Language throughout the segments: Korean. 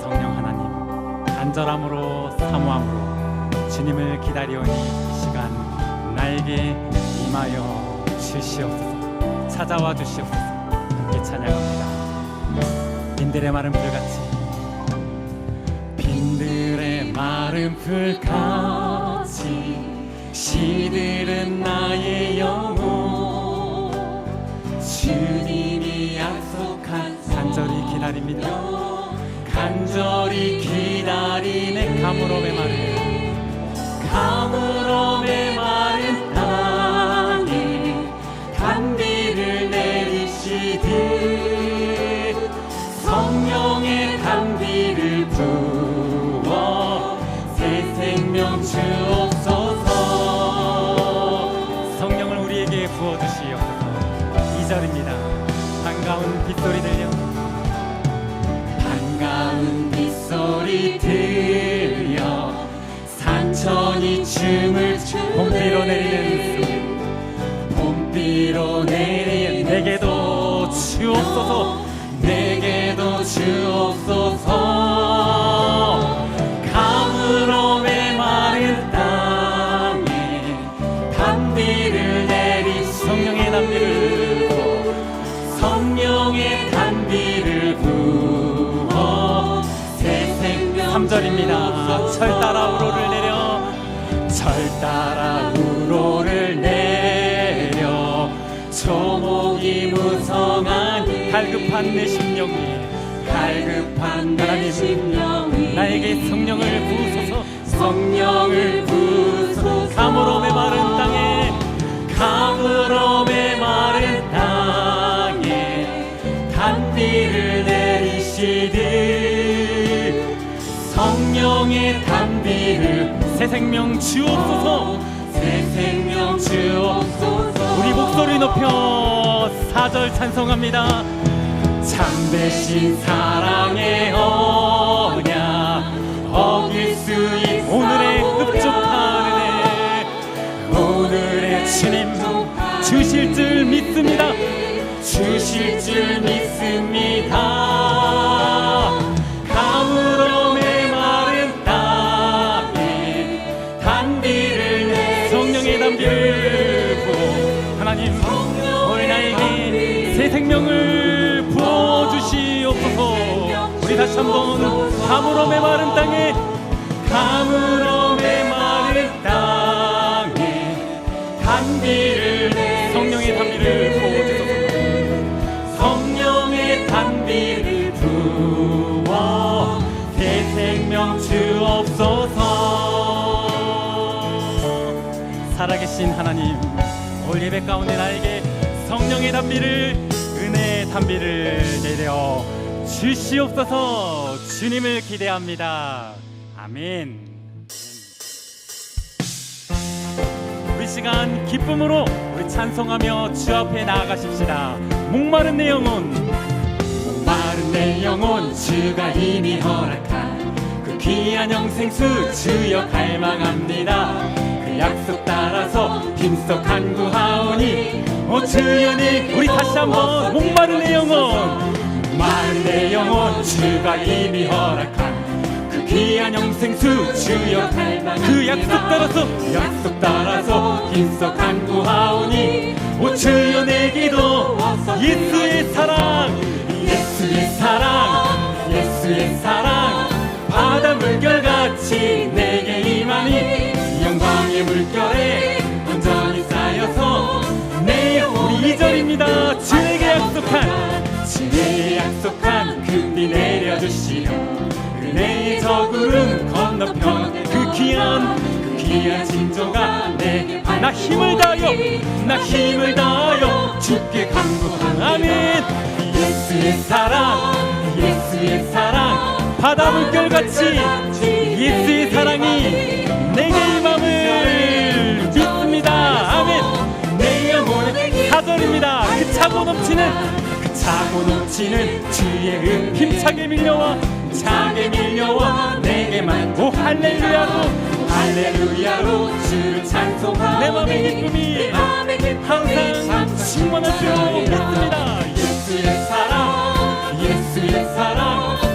성령 하나님 간절함으로 사모함으로 주님을 기다리오니 이 시간 나에게 임하여 주시옵소서 찾아와 주시옵소서. 함께 찬양합니다. 빈들의 마른 불같이. 빈들의 마른 불같이 시들은 나의 영혼. 주님이 약속한 간절히 기다립니다 간절히 기다리네. 가물음의 마른 가물음의 마른 땅에 단비를 내리시듯 성령의 단비를 부어 새 생명 주옵소서 내리는 봄비로 내리는 내게도 주옵소서. 내게도 주옵소서 이 무성한 갈급한 내 심령이 갈급한 내 심령이 나에게 성령을 부소서. 성령을 부소서. 가물음의 마른 땅에 가물음의 마른 땅에 단비를 내리시듯 성령의 단비를 새 생명 주옵소서. 새 생명 주옵소서 목소리 높여 사절 찬송합니다. 참되신 사랑의 언약 어길 수있 오늘의 흡족한 은혜 오늘의 주님 주실 줄 믿습니다. 주실 줄 믿습니다 생명을 부어주시옵소서. 우리 다시 한번 가물음의 마른 땅에 가물음의 마른 땅에 단비를 성령의 단비를 부어주소서. 성령의 단비를 부어 새 생명 주옵소서. 살아계신 하나님 올 예배 가운데 나에게 성령의 단비를 단비를 내려 주시옵소서. 주님을 기대합니다. 아멘. 우리 시간 기쁨으로 우리 찬송하며 주 앞에 나아가십시다. 목마른 내 영혼. 목마른 내 영혼 주가 이미 허락한 그 귀한 영생수 주여 갈망합니다. 그 약속 따라서 힘써 간구하오니 오내 우리 다시 한번 목마른 내 영혼 목마른 내 영혼 주가 이미 허락한 그 귀한 영생수 주여. 그 약속 따라서 약속 따라서 힘써 간구하오니 오 주여 내기도 예수의 사랑 예수의 사랑 예수의 사랑 바다 물결같이 내게 임하니 2절입니다. 주에게 약속한 주에게 약속한 금비 내려주시려 은혜의 저 구름 건너편 그 귀한 그 귀한 징조가 내게 나 힘을 다하여 나 힘을 다하여 주께 간구하는 아멘. 예수의 사랑 예수의 사랑. 바다 물결같이 예수의 사랑이 차고 넘치는 그 차고 넘치는 주의 은 힘차게 밀려와 차게 밀려와 내게만 오 할렐루야로. 할렐루야로 주를 찬송하오니 내 맘의 기쁨이 항상 줄 믿습니다 예수의 사랑 예수의 사랑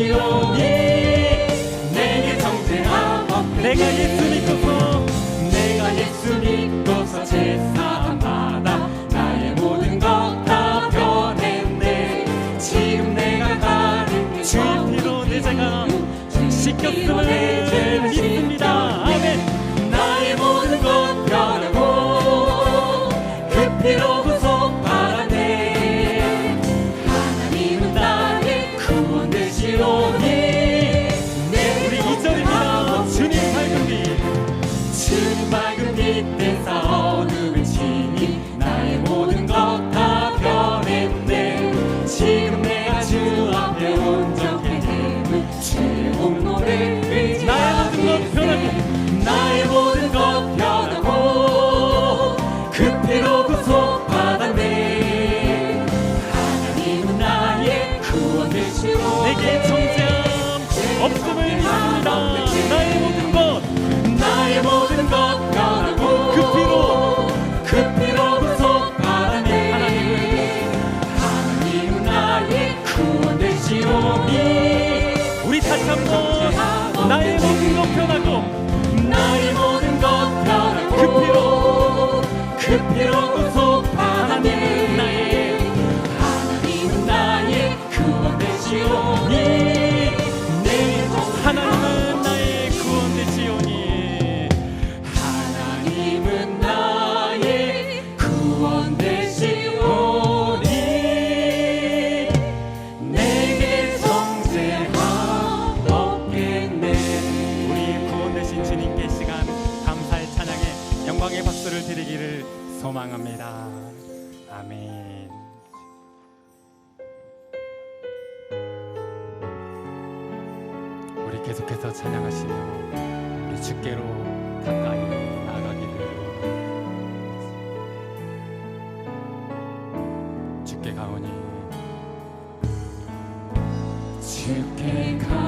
시오니 내게 정죄하고 내가 예수 믿고서 내가 예수 믿고서 제사함마다 나의 모든 것 다 변했네. 지금 내가 가는 길 주의 피로 내 죄가 씻겼음을 믿습니다. 아멘. 나의 모든 것 변하고 그 피로 우리 다시 한번 to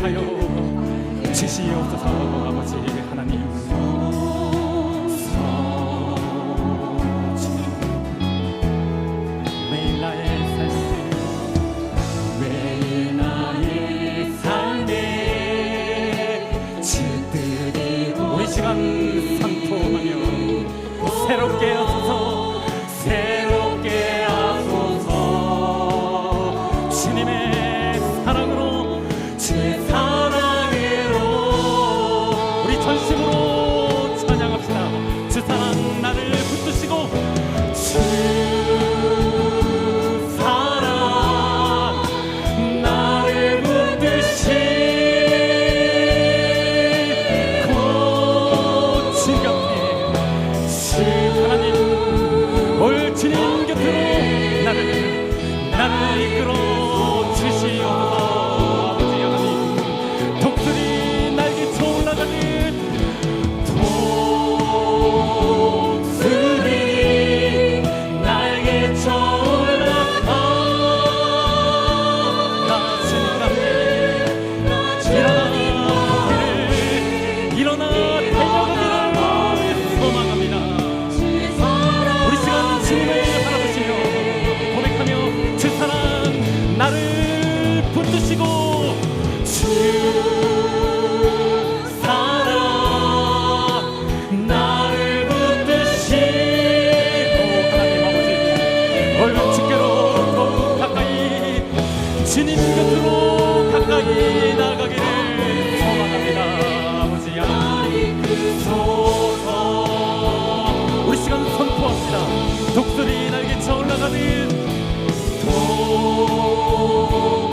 하여 주시옵소서 아버지 하나님. 일어나 Oh.